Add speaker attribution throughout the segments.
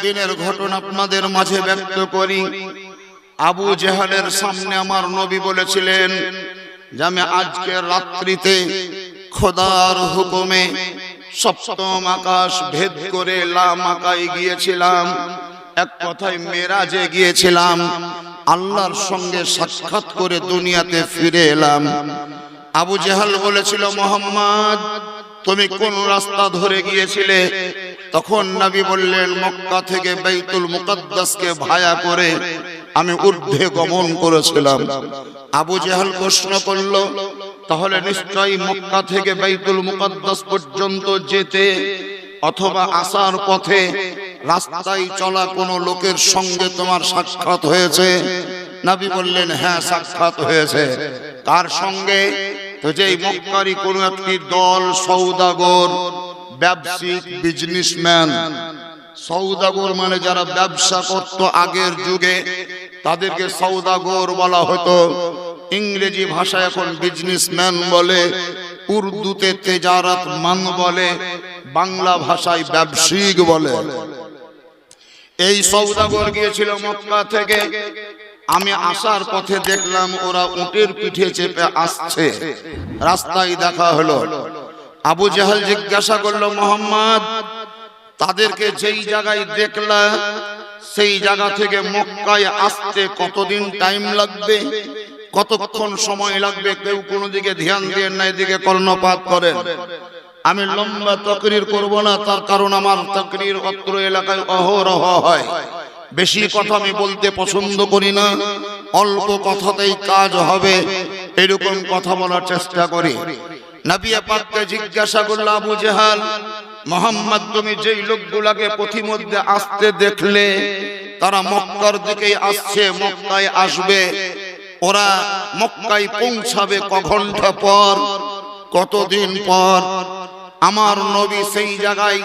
Speaker 1: একদিনের ঘটনা আপনাদের মাঝে ব্যক্ত করি। আবু জেহালের সামনে আমার নবী বলেছিলেন যে আমি আজকে রাত্রিতে খোদার হুকুমে সপ্তম আকাশ ভেদ করে লামাকায় গিয়েছিলাম। এক কথায় মেরাজে গিয়েছিলাম। আল্লাহর সঙ্গে সাক্ষাৎ করে দুনিয়াতে ফিরে এলাম। আবু জেহাল বলেছিল, মোহাম্মদ, তুমি কোন রাস্তা ধরে গিয়েছিলে? তখন নবী বললেন, মক্কা থেকে বাইতুল মুকদ্দাসকে ভায়া করে আমি ঊর্ধ্বে গমন করেছিলাম। আবু জেহাল প্রশ্ন করল, তাহলে নিশ্চয়ই মক্কা থেকে বাইতুল মুকদ্দাস পর্যন্ত যেতে অথবা আসার পথে রাস্তায় চলা কোনো লোকের সঙ্গে তোমার সাক্ষাৎ হয়েছে? নবী বললেন হ্যাঁ সাক্ষাৎ হয়েছে। কার সঙ্গে তো যেই মক্কারি কোন একটি দল, সৌদাগর ব্যবসায়িক বিজনেসম্যান সৌদাগর মানে যারা ব্যবসা করত আগের যুগে, তাদেরকে সৌদাগর বলা হতো। ইংরেজি ভাষায় এখন বিজনেসম্যান বলে, উর্দুতে তেজারত মান বলে, বাংলা ভাষায় ব্যবসায়িক বলে। এই সৌদাগর গিয়েছিল মক্কা থেকে। আমি আসার পথে দেখলাম ওরা উটের পিঠে চেপে আসছে। রাস্তায় দেখা হলো। আবু জাহাল জিজ্ঞাসা করল, মোহাম্মদ, তাদেরকে যেই জায়গায় দেখলা, সেই জায়গা থেকে মক্কায় আসতে কতদিন টাইম লাগবে? কতক্ষণ সময় লাগবে? কেউ কোনো দিকে ধ্যান দিয়ে না এদিকে কর্ণপাত করেন আমি লম্বা তকরির করব না, তার কারণ আমার তকরির অত্র এলাকায় অহরহ হয়। বেশি কথা আমি বলতে পছন্দ করি না, অল্প কথাতেই কাজ হবে, এরকম কথা বলার চেষ্টা করি। নাবিয়া পাককে জিজ্ঞাসা করল, আবু জেহাল, মোহাম্মদ, তুমি যেই লোকগুলাকে পথিমধ্যে আসতে দেখলে, তারা মক্কার দিকেই আসছে, মক্কায় আসবে। ওরা মক্কায় পৌঁছাবে ক পর, কতদিন পর? আমার নবী সেই জায়গায়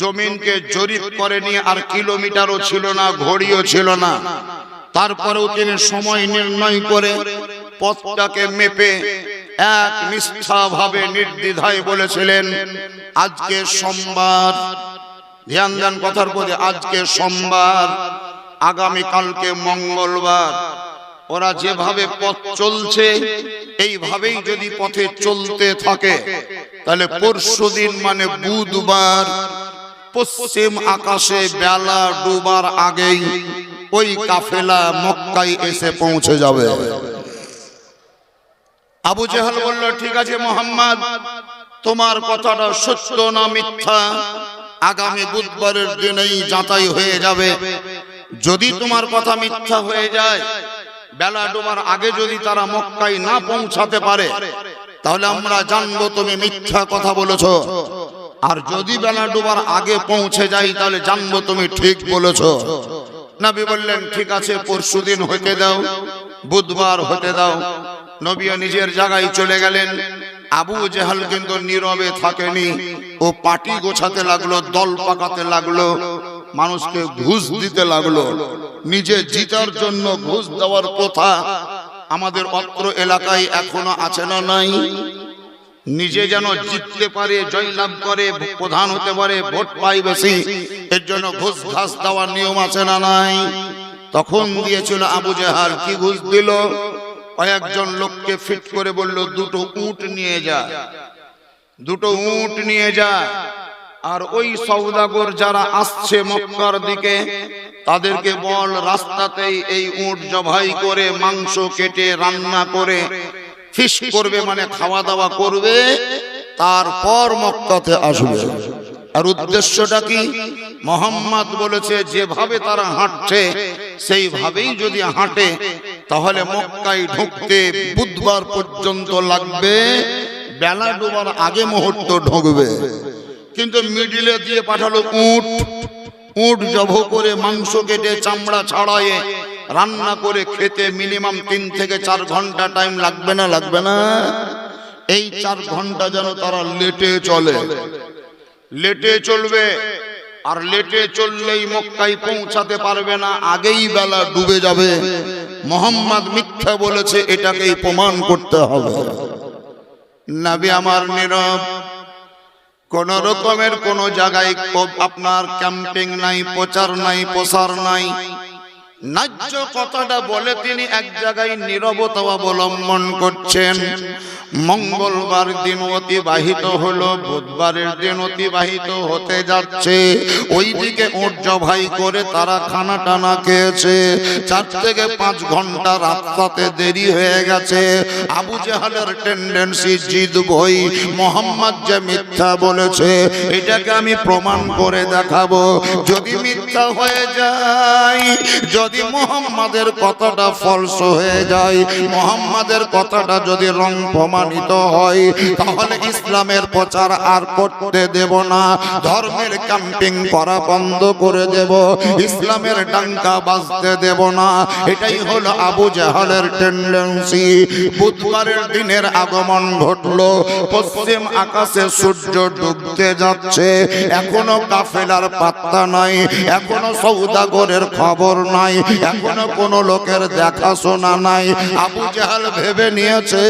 Speaker 1: জমিনকে জরিপ করে নিয়ে আর কিলোমিটারও ছিল না, ঘড়িও ছিল না। তারপরেও তিনি সময় নির্ণয় করে পথটাকে মেপে এক নিষ্ঠা ভাবে নির্দ্বিধায় বলেছিলেন, আজকে সোমবার। ধ্যান দেন কথার প্রতি, আজকে সোমবার, আগামী কালকে মঙ্গলবার। ওরা যেভাবে পথ চলছে, এইভাবেই যদি পথে চলতে থাকে, তাহলে পরশু দিন মানে বুধবার, পশ্চিম আকাশে বেলা ডুবার আগেই ওই কাফেলা মক্কায় এসে পৌঁছে যাবে। আবু জেহাল বলল, ঠিক আছে মোহাম্মদ, তোমার কথাটা সত্য না মিথ্যা? আগামী বুধবারের দিনেই যাতাই হয়ে যাবে। যদি তোমার কথা মিথ্যা হয়ে যায়, বেলা ডোবার আগে যদি তারা মক্কায় না পৌঁছাতে পারে, তাহলে আমরা জানব তুমি মিথ্যা কথা বলেছ। আর যদি বেলা ডোবার আগে পৌঁছে যাই, তাহলে জানব তুমি ঠিক বলেছ। নবী বললেন, ঠিক আছে পরশু দিন হতে দাও, বুধবার হতে দাও। নবীও নিজের জায়গায় চলে গেলেন। আবু জেহাল কিন্তু নীরবে থাকেনি ও পাটি গোছাতে লাগল, দল পাকাতে লাগল, মানুষকে ঘুষ দিতে লাগল। নিজে জিতার জন্য ঘুষ দেওয়ার প্রথা আমাদের অত্র এলাকায় এখনও আছে না নাই। নিজে যেন জিততে পারে, জয়লাভ করে, প্রধান হতে পারে, ভোট পাই বেশি, এর জন্য ঘুষ ঘাস দেওয়ার নিয়ম আছে না নাই? তখন দিয়েছিল আবু জাহাল, কি ঘুষ দিল? কয়েকজন লোককে ফিট করে বলল, দুটো উট নিয়ে যা। দুটো উট নিয়ে যা। আর ওই সৌদাগর যারা আসছে মক্কার দিকে, তাদেরকে বল, রাস্তাতেই এই উট জবাই করে, মাংস কেটে, রান্না করে, ফিশ করবে মানে খাওয়া দাওয়া করবে, তারপর মক্কাতে আসবে। আর উদ্দেশ্যটা কি? মোহাম্মদ বলেছে, যেভাবে তারা হাঁটছে, সেইভাবেই যদি হাঁটে তাহলে মক্কায় ঢুকতে বুধবার পর্যন্ত লাগবে, বেলা ডোবার আগে মুহূর্ত ঢুকবে। কিন্তু মিডিলে দিয়ে পাঠালো উট। উট জব করে মাংস কেটে, চামড়া ছাড়ায়ে রান্না করে খেতে মিনিমাম তিন থেকে চার ঘণ্টা টাইম লাগবে না লাগবে না? এই চার ঘণ্টা যেন তারা লেটে চলে। লেটে চলবে, আর লেটে চললেই মক্কায় পৌঁছাতে পারবে না, আগেই বেলা ডুবে যাবে। মোহাম্মদ মিথ্যা বলেছে, এটাকেই প্রমাণ করতে হবে। নাবি আমার নীরব, কোন রকমের কোন জায়গায় আপনার ক্যাম্পিং নাই, প্রচার নাই, প্রসার নাই। ন্যায্য কথাটা বলে তিনি এক জায়গায় নীরবতা অবলম্বন করছেন। মঙ্গলবার দিন অতিবাহিত হলো, বুধবারের দিন অতিবাহিত হতে যাচ্ছে। ওইদিকে জবাই করে তারা খানা টানা খেয়েছে। চার থেকে পাঁচ ঘণ্টা রাস্তাতে দেরি হয়ে গেছে। আবু জাহালের টেন্ডেন্সি জিদ বই। মোহাম্মদ যে মিথ্যা বলেছে, এটাকে আমি প্রমাণ করে দেখাবো। যদি মিথ্যা হয়ে যায় যদি মোহাম্মদের কথাটা ফলস হয়ে যায়, মোহাম্মদের কথাটা যদি রং প্রমাণিত হয়, তাহলে ইসলামের প্রচার আর করতে দেব না। ধর্মের ক্যাম্পিং করা বন্ধ করে দেব। ইসলামের ডাঙ্কা বাজতে দেব না। এটাই হলো আবু জাহালের টেন্ডেন্সি বুধবারের দিনের আগমন ঘটলো। পশ্চিম আকাশে সূর্য ডুবতে যাচ্ছে। এখনও কাফেলার পাত্তা নাই। এখনও সৌদাগরের খবর নাই। এখনও কোনো লোকের দেখাশোনা নাই। আবু জাহাল ভেবে নিয়েছে,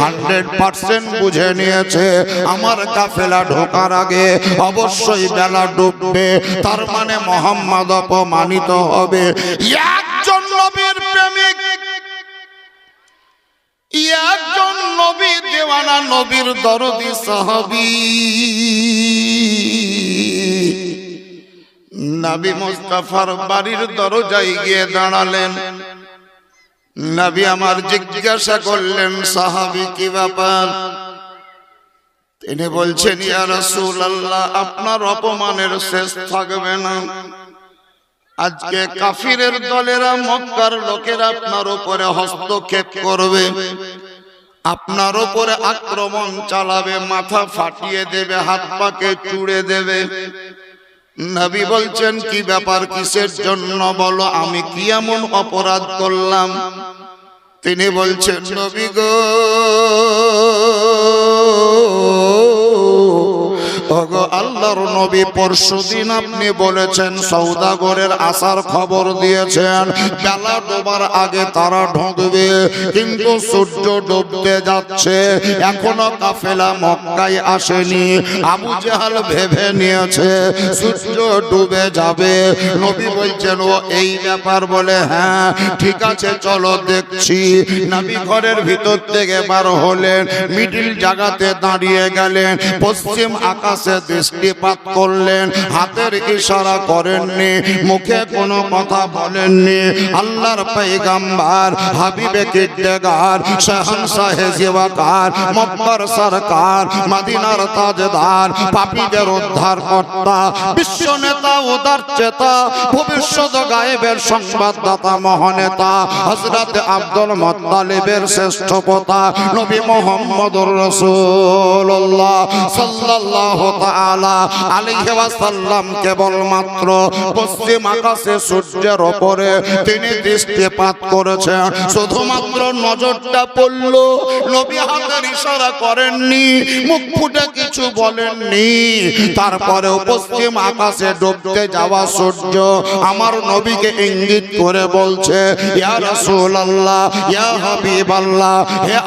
Speaker 1: হান্ড্রেড পার্সেন্ট বুঝে নিয়েছে, আমার কাফেলা ঢোকার আগে অবশ্যই বেলা ডুববে, তার মানে মোহাম্মদ অপমানিত হবে। একজন নবীর প্রেমিক, একজন নবী দেওয়ানা, নবীর দরদি নবী মুস্তাফার বাড়ির দরজায় গিয়ে দাঁড়ালেন। নবী আমার জিজ্ঞাসা করলেন, সাহাবি, কি ব্যাপার? তিনি বলছেন, ইয়া রাসূলুল্লাহ, আপনার অপমানের শেষ থাকবে না। আজকে কাফিরের দলেরা, মক্কার লোকেরা আপনার উপরে হস্তক্ষেপ করবে। আপনার উপরে আক্রমণ চালাবে, মাথা ফাটিয়ে দেবে হাত পাকে চুড়ে দেবে। নবী বলছেন কি ব্যাপার কিসের জন্য বলো আমি কি এমন অপরাধ করলাম? তিনি বলছেন নবী গো আল্লাহর নবী, পরশুদিন আপনি বলেছেন, সৌদাগরের আসার খবর দিয়েছেন, বেলা ডোবার আগে তারা ঢুকবে, কিন্তু সূর্য ডুবতে যাচ্ছে, এখনও কাফেলা মক্কায় আসেনি, আবু জাহাল ভেবে নিয়েছে, সূর্য ডুবে যাবে। নবী বলছেন, ও, এই ব্যাপার বলে হ্যাঁ ঠিক আছে, চলো দেখছি। নবী ঘরের ভিতর থেকে বার হলেন, মিডিল জায়গাতে দাঁড়িয়ে গেলেন, পশ্চিম আকাশে কাছে দৃষ্টিপাত করলেন, হাতের ইশারা করেননি, মুখে কোনো কথা বলেননি। আল্লাহর পেগাম্বার হাবিবে কিদ্দেগার শাহন জিবাকার মব্বর সরকার, মাদিনার তাজদার, পাপীদের উদ্ধার কর্তা বিশ্ব নেতা, উদার চেতা, ভবিষ্যৎ গায়েবের সংবাদদাতা, মহানেতা হজরত আব্দুল মোত্তালিবের শ্রেষ্ঠ পোতা, নবী মোহাম্মদুর রসুল্লাহ সাল্লাল্লাহু কেবলমাত্র পশ্চিম আকাশে সূর্যের উপরে তিনি দৃষ্টিপাত করেছেন। শুধুমাত্র নজরটা পড়ল, নবী হাতের ইশারা করেননি, মুখ ফুটে কিছু বলেননি। তারপরেও পশ্চিম আকাশে ডুবতে যাওয়া সূর্য আমার নবীকে ইঙ্গিত করে বলছে, ইয়া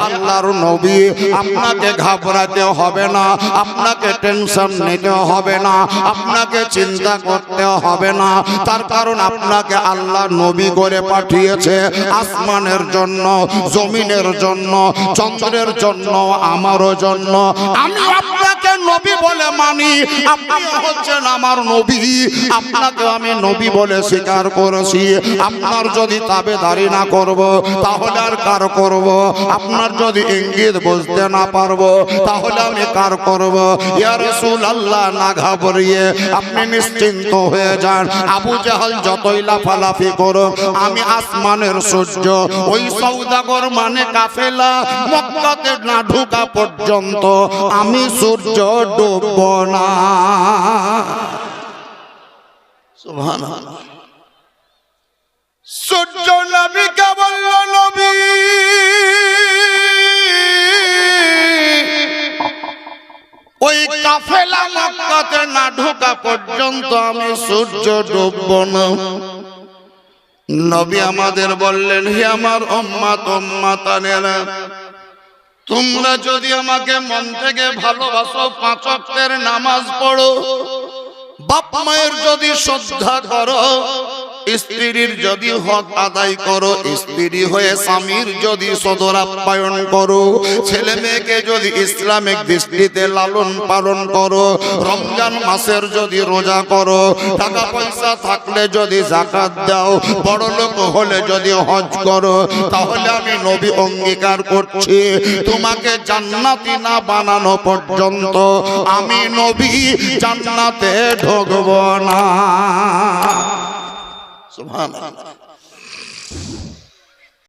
Speaker 1: আল্লাহর নবী, আপনাকে ঘাবড়াতে হবে না, আপনাকে টেনশন নিতে হবে না, আপনাকে চিন্তা করতে হবে না। তার কারণ আপনাকে আল্লাহ নবী করে পাঠিয়েছে আসমানের জন্য, জমিনের জন্য, চন্দ্রের জন্য, আমারও জন্য। আমি নবী বলে মানি, আপনি হচ্ছেন আমার নবী। আপনাকে আমি নবী বলে স্বীকার করেছি। আপনার যদি তাবেদারি না করব, তাহলে আর কার করব? আপনার যদি ইঙ্গিত বুঝতে না পারব, তাহলে আমি কার করব? ইয়া রাসূল আল্লাহ না ঘাবড়িয়ে আপনি নিশ্চিন্ত হয়ে যান। আবু জাহাল যতই লাফালাফি করো আমি আসমানের সূর্য, ওই সৌদাগর মানে কাফেলা, মক্কাতে না ঢোকা পর্যন্ত আমি সূর্য ডুবব না সূর্য নবীকে বলল নবী ওই কাফেলা মক্কাতে না ঢোকা পর্যন্ত আমি সূর্য ডুবব না। নবী আমাদের বললেন হে আমার উম্মাত উম্মাতানেরা তোমরা যদি আমাকে মন থেকে ভালোবাসো পাঁচ অক্টের নামাজ পড়ো, বাপ মায়ের যদি শ্রদ্ধা করো স্ত্রীর যদি হক আদায় করো, স্ত্রী হয়ে স্বামীর যদি সদর আপ্যায়ন করো, ছেলে মেয়েকে যদি ইসলামিক দৃষ্টিতে লালন পালন করো, রমজান মাসের যদি রোজা করো টাকা পয়সা থাকলে যদি জাকাত দাও, বড় লোক হলে যদি হজ করো, তাহলে আমি নবী অঙ্গীকার করছি, তোমাকে জান্নাতি না বানানো পর্যন্ত আমি নবী জান্নাতে ঢুকবো না। সুবহানাল্লাহ